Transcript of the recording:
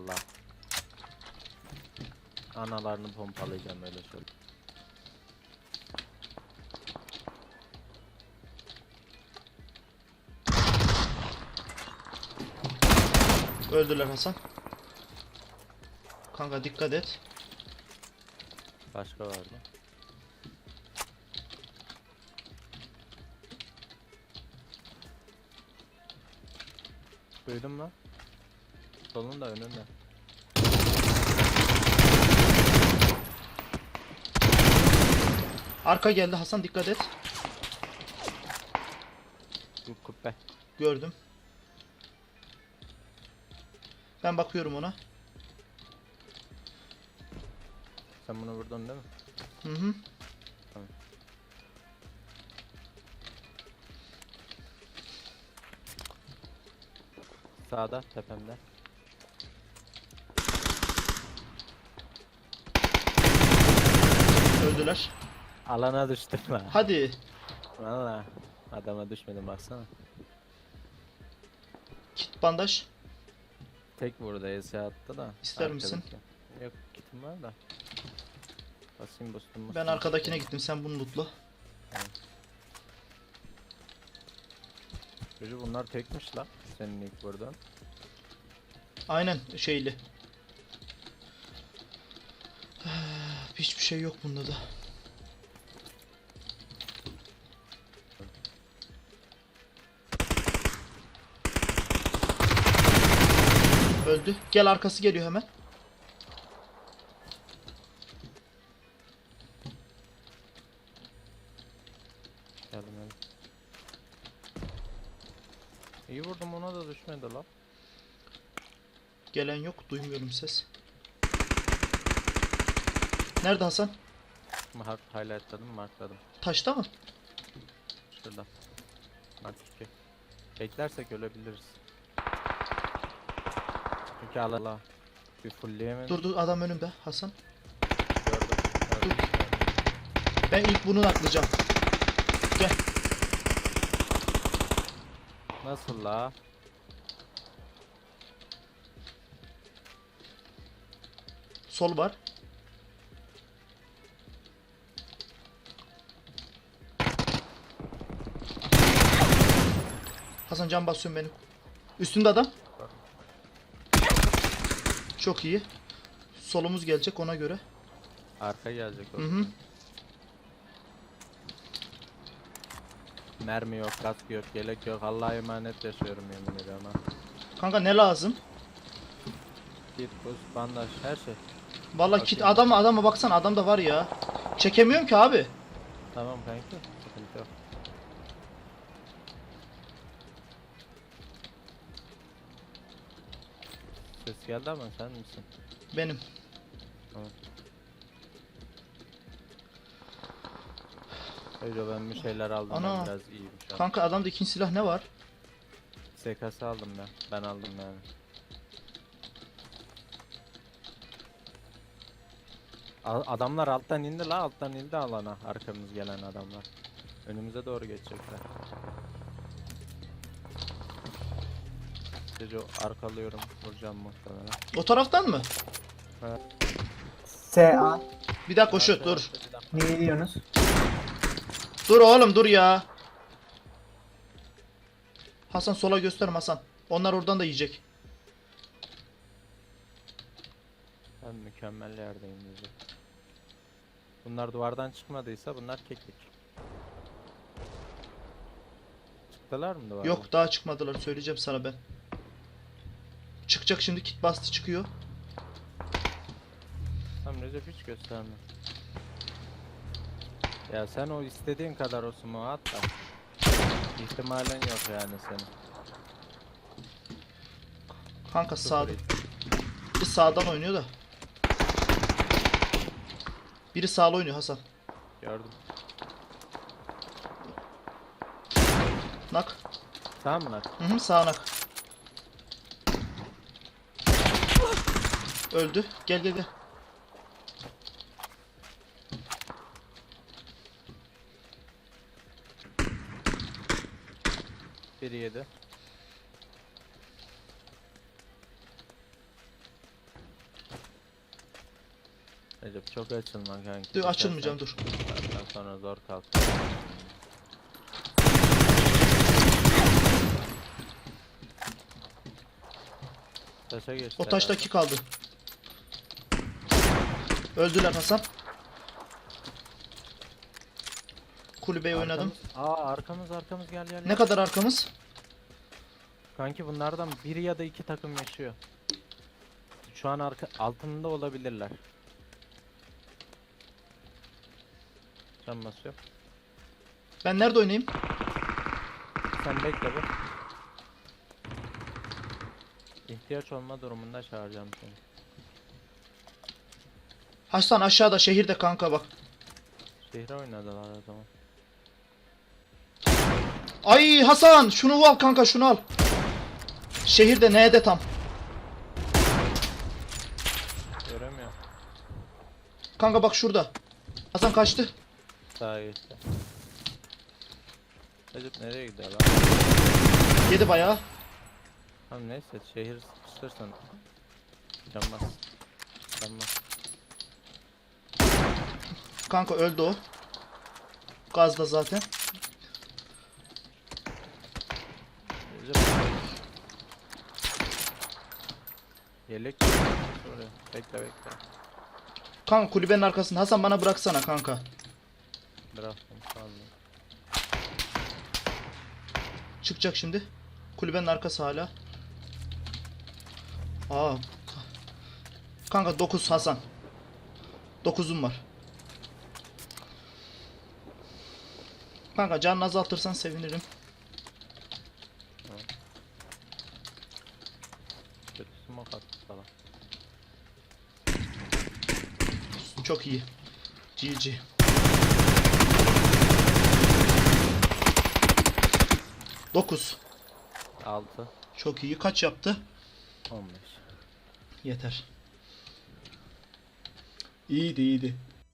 valla. Analarını pompalayacağım öyle şöyle. Öldüler Hasan. Kanka dikkat et. Başka var mı? Duydun mu? Solunda önünde. Arka geldi Hasan dikkat et. Bu kubbe. Gördüm. Ben bakıyorum ona. Sen bunu vurdun değil mi? Hı hı. Tamam. Sağda tepemde. Öldüler. Alana düştüm lan. Hadi. Valla adama düşmedim baksana. Kit bandaj. Tek vurdu ES attı da. İster misin? arkadaki. Yok kitim var da. Basayım boostum. Ben arkadakine gittim sen bunu lootla. Çocuğu bunlar tekmiş la. Senin ilk vurduğun. Aynen şeyli. Hiçbir şey yok bunda da. Öldü. Gel arkası geliyor hemen. Geldim geldim. İyi vurdum ona da düşmedi la. Gelen yok. Duymuyorum ses. Nerede Hasan? Mark highlightladım markladım. Taşta mı? Şurada. Mark 2. Beklersek ölebiliriz. Allah. Bir fullleyemedim. Dur dur adam önümde Hasan. Gördüm. Dur. Ben ilk bunu naklayacağım. Gel. Nasıl la? Sol var. Hasan can basıyorum beni. Üstünde adam. Çok iyi. Solumuz gelecek ona göre. Arka gelecek o. Hı hı. Mermi yok, kask yok, yelek yok. Allah'a emanet yaşıyorum yemin ediyorum ha. Kanka ne lazım? Kit, buz, bandaj, her şey. Vallahi kit Bakayım. adama adama baksana adam da var ya. Çekemiyorum ki abi. Tamam kanki. Sıkıntı yok. Ses geldi ama sen misin? Benim. Öyle ben bir şeyler aldım Ana. ben biraz iyiyim şu an. Kanka adamda ikinci silah ne var? SKS aldım ben. Ben aldım yani. A- adamlar alttan indi la alttan indi alana arkamız gelen adamlar. Önümüze doğru geçecekler. Çocuğu arkalıyorum vuracağım muhtemelen. O taraftan mı? SA. Bir dakika şu dur. Ne diyorsunuz? Dur oğlum dur ya. Hasan sola gösterme Hasan. Onlar oradan da yiyecek. Ben mükemmel yerdeyim diyecek. Bunlar duvardan çıkmadıysa bunlar keklik. Çıktılar mı duvardan? Yok daha çıkmadılar söyleyeceğim sana ben. Çıkacak şimdi kit bastı çıkıyor. Tamam Recep hiç gösterme. Ya sen o istediğin kadar o smoke at da. İhtimalin yok yani senin. Kanka ihtimal. Biri sağdan oynuyor da. Biri sağlı oynuyor Hasan. Gördüm. Nak. Tamam mı lan? Hı hı sağ nak. Öldü. Gel gel gel. Biri yedi. Recep çok açılma kanki. Dur açılmayacağım dur. Zaten sonra zor kalk. Taşa geçti. O taştaki kaldı. Öldüler Hasan. Kulübeyi herhalde. oynadım. Arkamız- Aa arkamız arkamız gel gel. Ne kadar arkamız? Kanki bunlardan biri ya da iki takım yaşıyor. Şu an arka altında olabilirler. Can basıyor. Ben nerede oynayayım? Sen bekle bir. İhtiyaç olma durumunda çağıracağım seni. Hasan aşağıda şehirde kanka bak. Şehre oynadılar o zaman. Ay Hasan şunu al kanka şunu al. Şehirde N'de tam. Göremiyorum. Kanka bak şurada. Hasan kaçtı. Sağa geçti. Recep nereye gidiyor lan? Yedi bayağı. Tamam neyse şehir sıkıştırsan. Canmaz. Canmaz. Kanka öldü o. Gazda zaten. Yelek. Bekle bekle. Kanka kulübenin arkasında. Hasan bana bıraksana kanka. Bıraktım olun. Çıkacak şimdi. Kulübenin arkası hala. Aa. Kanka 9 Hasan. 9'um var. Kanka canını azaltırsan sevinirim. Kötü smoke attı falan. Çok iyi. GG. Dokuz. 6 Çok iyi. Kaç yaptı? 15 Yeter. İyiydi iyiydi.